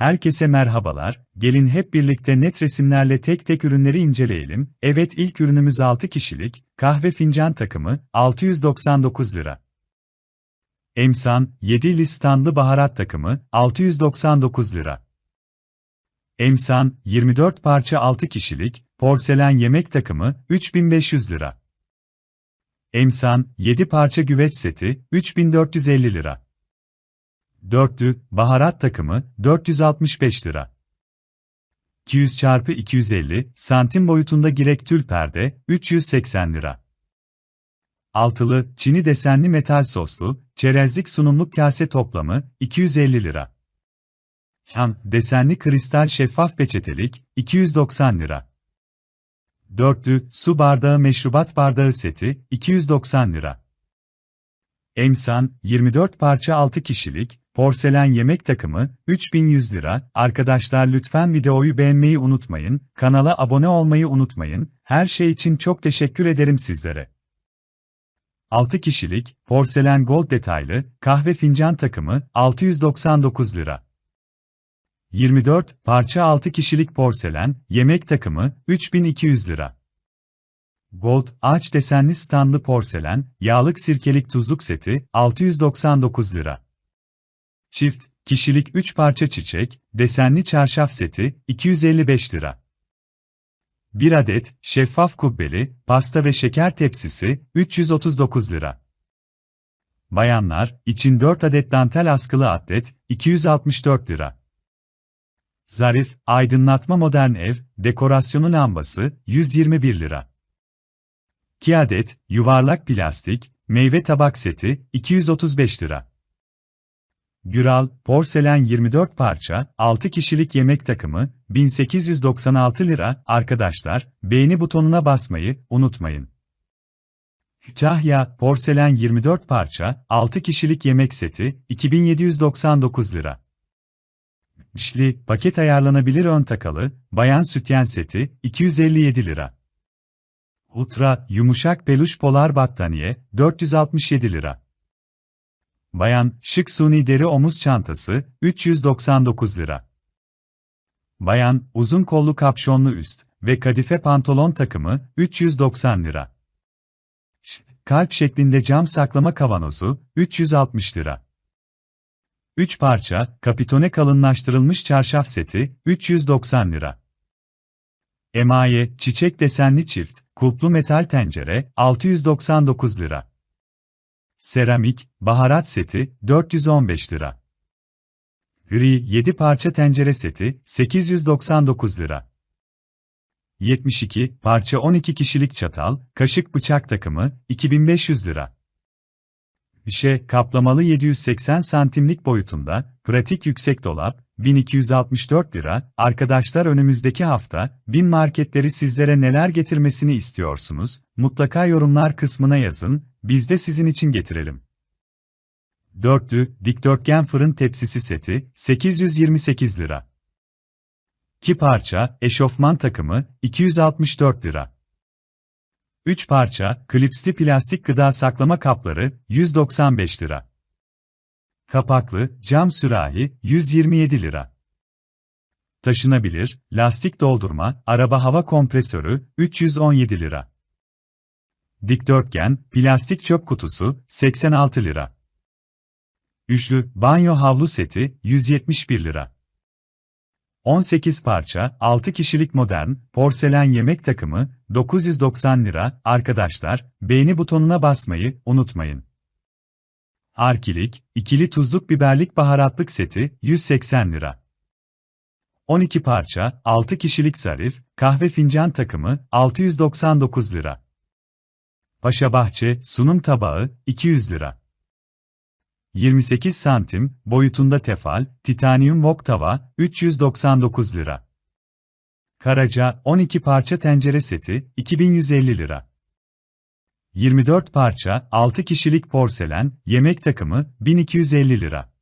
Herkese merhabalar, gelin hep birlikte net resimlerle tek tek ürünleri inceleyelim. Evet ilk ürünümüz 6 kişilik, kahve fincan takımı, 699 lira. Emsan, 7 listanlı baharat takımı, 699 lira. Emsan, 24 parça 6 kişilik, porselen yemek takımı, 3500 lira. Emsan, 7 parça güveç seti, 3450 lira. Dörtlü, baharat takımı, 465 lira. 200 çarpı 250 santim boyutunda girek tül perde, 380 lira. Altılı, çini desenli metal soslu, çerezlik sunumluk kase toplamı, 250 lira. Yan, desenli kristal şeffaf peçetelik, 290 lira. Dörtlü, su bardağı meşrubat bardağı seti, 290 lira. Emsan, 24 parça 6 kişilik, porselen yemek takımı, 3100 lira. Arkadaşlar lütfen videoyu beğenmeyi unutmayın, kanala abone olmayı unutmayın, her şey için çok teşekkür ederim sizlere. 6 kişilik, porselen gold detaylı, kahve fincan takımı, 699 lira. 24 parça 6 kişilik porselen, yemek takımı, 3200 lira. Gold, ağaç desenli standlı porselen, yağlık sirkelik tuzluk seti, 699 lira. Çift, kişilik 3 parça çiçek, desenli çarşaf seti, 255 lira. 1 adet, şeffaf kubbeli, pasta ve şeker tepsisi, 339 lira. Bayanlar, için 4 adet dantel askılı atlet, 264 lira. Zarif, aydınlatma modern ev, dekorasyonu lambası, 121 lira. 2 adet, yuvarlak plastik, meyve tabak seti, 235 lira. Güral, porselen 24 parça, 6 kişilik yemek takımı, 1896 lira. Arkadaşlar, beğeni butonuna basmayı unutmayın. Kütahya, porselen 24 parça, 6 kişilik yemek seti, 2799 lira. Şli, paket ayarlanabilir ön takalı, bayan sütyen seti, 257 lira. Ultra, yumuşak peluş polar battaniye, 467 lira. Bayan, şık suni deri omuz çantası, 399 lira. Bayan, uzun kollu kapşonlu üst ve kadife pantolon takımı, 390 lira. Kalp şeklinde cam saklama kavanozu, 360 lira. 3 parça, kapitone kalınlaştırılmış çarşaf seti, 390 lira. Emaye, çiçek desenli çift, kulplu metal tencere, 699 lira. Seramik, baharat seti, 415 lira. Gri, 7 parça tencere seti, 899 lira. 72 parça 12 kişilik çatal, kaşık bıçak takımı, 2500 lira. Vişe, kaplamalı 780 santimlik boyutunda, pratik yüksek dolap, 1264 lira. Arkadaşlar önümüzdeki hafta, bin marketleri sizlere neler getirmesini istiyorsunuz? Mutlaka yorumlar kısmına yazın, biz de sizin için getirelim. Dörtlü, dikdörtgen fırın tepsisi seti, 828 lira. 2 parça, eşofman takımı, 264 lira. 3 parça, klipsli plastik gıda saklama kapları, 195 lira. Kapaklı, cam sürahi, 127 lira. Taşınabilir, lastik doldurma, araba hava kompresörü, 317 lira. Dikdörtgen, plastik çöp kutusu, 86 lira. Üçlü, banyo havlu seti, 171 lira. 18 parça, 6 kişilik modern, porselen yemek takımı, 990 lira. Arkadaşlar, beğeni butonuna basmayı unutmayın. Arkilik, ikili tuzluk biberlik baharatlık seti, 180 lira. 12 parça, 6 kişilik zarif, kahve fincan takımı, 699 lira. Paşa Bahçe, sunum tabağı, 200 lira. 28 santim, boyutunda tefal, titanyum wok tava, 399 lira. Karaca, 12 parça tencere seti, 2150 lira. 24 parça, 6 kişilik porselen, yemek takımı, 1250 lira.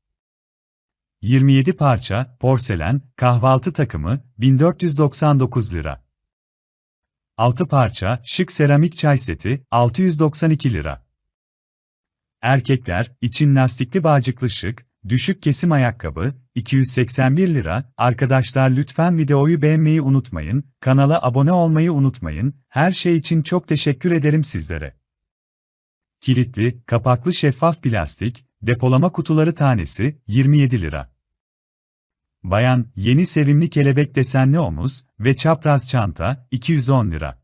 27 parça, porselen, kahvaltı takımı, 1499 lira. 6 parça, şık seramik çay seti, 692 lira. Erkekler, için lastikli bağcıklı şık, düşük kesim ayakkabı, 281 lira. Arkadaşlar lütfen videoyu beğenmeyi unutmayın, kanala abone olmayı unutmayın, her şey için çok teşekkür ederim sizlere. Kilitli, kapaklı şeffaf plastik, depolama kutuları tanesi, 27 lira. Bayan, yeni sevimli kelebek desenli omuz ve çapraz çanta, 210 lira.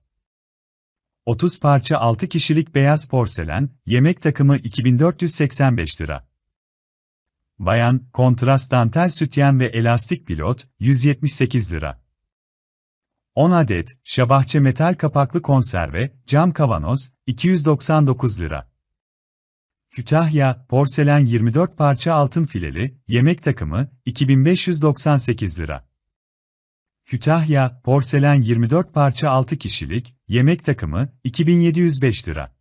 30 parça 6 kişilik beyaz porselen, yemek takımı 2485 lira. Bayan, kontrast dantel sütyen ve elastik pilot, 178 lira. 10 adet, şabahçe metal kapaklı konserve, cam kavanoz, 299 lira. Kütahya, porselen 24 parça altın fileli, yemek takımı, 2598 lira. Kütahya, porselen 24 parça 6 kişilik, yemek takımı, 2705 lira.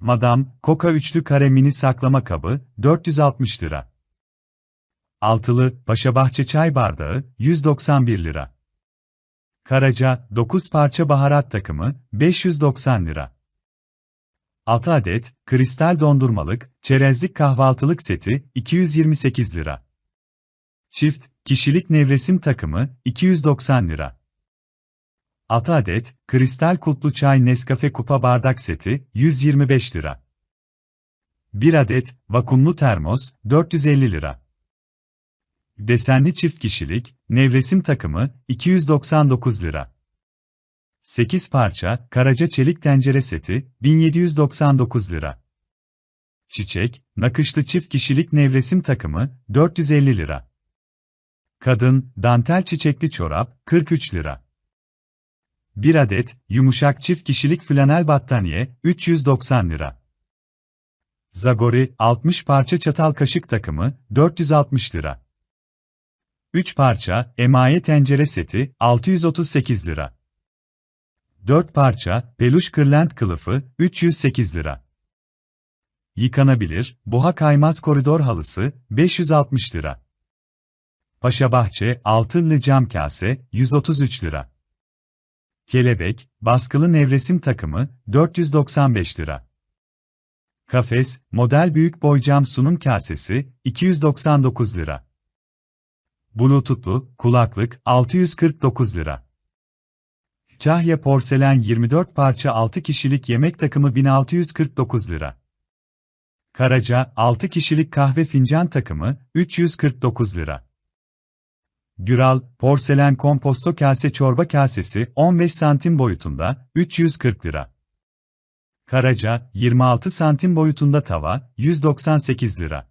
Madam, Coca üçlü kare mini saklama kabı, 460 lira. Altılı, Paşabahçe çay bardağı, 191 lira. Karaca, 9 parça baharat takımı, 590 lira. 6 adet, kristal dondurmalık, çerezlik kahvaltılık seti, 228 lira. Çift, kişilik nevresim takımı, 290 lira. 6 adet, kristal kutlu çay Nescafe kupa bardak seti, 125 lira. 1 adet, vakumlu termos, 450 lira. Desenli çift kişilik, nevresim takımı, 299 lira. 8 parça, karaca çelik tencere seti, 1799 lira. Çiçek, nakışlı çift kişilik nevresim takımı, 450 lira. Kadın, dantel çiçekli çorap, 43 lira. 1 adet, yumuşak çift kişilik flanel battaniye, 390 lira. Zagori, 60 parça çatal kaşık takımı, 460 lira. 3 parça, emaye tencere seti, 638 lira. 4 parça, peluş kırlent kılıfı, 308 lira. Yıkanabilir, boha kaymaz koridor halısı, 560 lira. Paşa Bahçe, altınlı cam kase, 133 lira. Kelebek, baskılı nevresim takımı, 495 lira. Kafes, model büyük boy cam sunum kasesi, 299 lira. Bluetooth'lu, kulaklık, 649 lira. Kahya porselen 24 parça 6 kişilik yemek takımı 1649 lira. Karaca, 6 kişilik kahve fincan takımı, 349 lira. Güral, porselen komposto kase çorba kasesi, 15 santim boyutunda, 340 lira. Karaca, 26 santim boyutunda tava, 198 lira.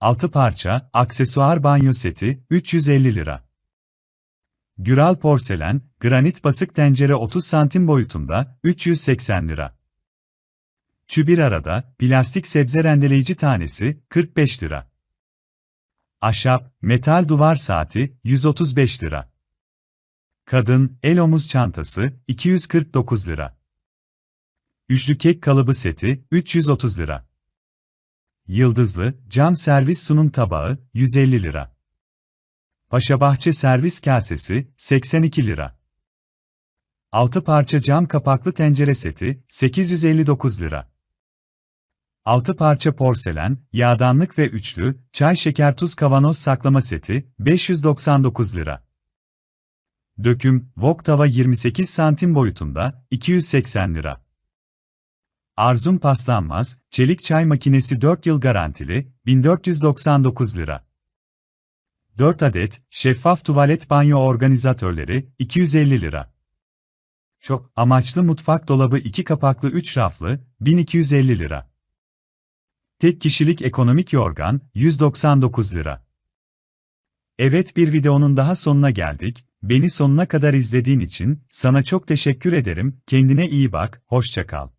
6 parça, aksesuar banyo seti, 350 lira. Güral porselen, granit basık tencere 30 santim boyutunda, 380 lira. Çübir arada, plastik sebze rendeleyici tanesi, 45 lira. Ahşap, metal duvar saati, 135 lira. Kadın, el omuz çantası, 249 lira. Üçlü kek kalıbı seti, 330 lira. Yıldızlı, cam servis sunum tabağı, 150 lira. Paşabahçe servis kasesi, 82 lira. 6 parça cam kapaklı tencere seti, 859 lira. 6 parça porselen, yağdanlık ve üçlü, çay şeker tuz kavanoz saklama seti, 599 lira. Döküm, wok tava 28 santim boyutunda, 280 lira. Arzum paslanmaz, çelik çay makinesi 4 yıl garantili, 1499 lira. 4 adet, şeffaf tuvalet banyo organizatörleri, 250 lira. Çok amaçlı mutfak dolabı 2 kapaklı 3 raflı, 1250 lira. Tek kişilik ekonomik yorgan, 199 lira. Evet bir videonun daha sonuna geldik. Beni sonuna kadar izlediğin için sana çok teşekkür ederim. Kendine iyi bak, hoşça kal.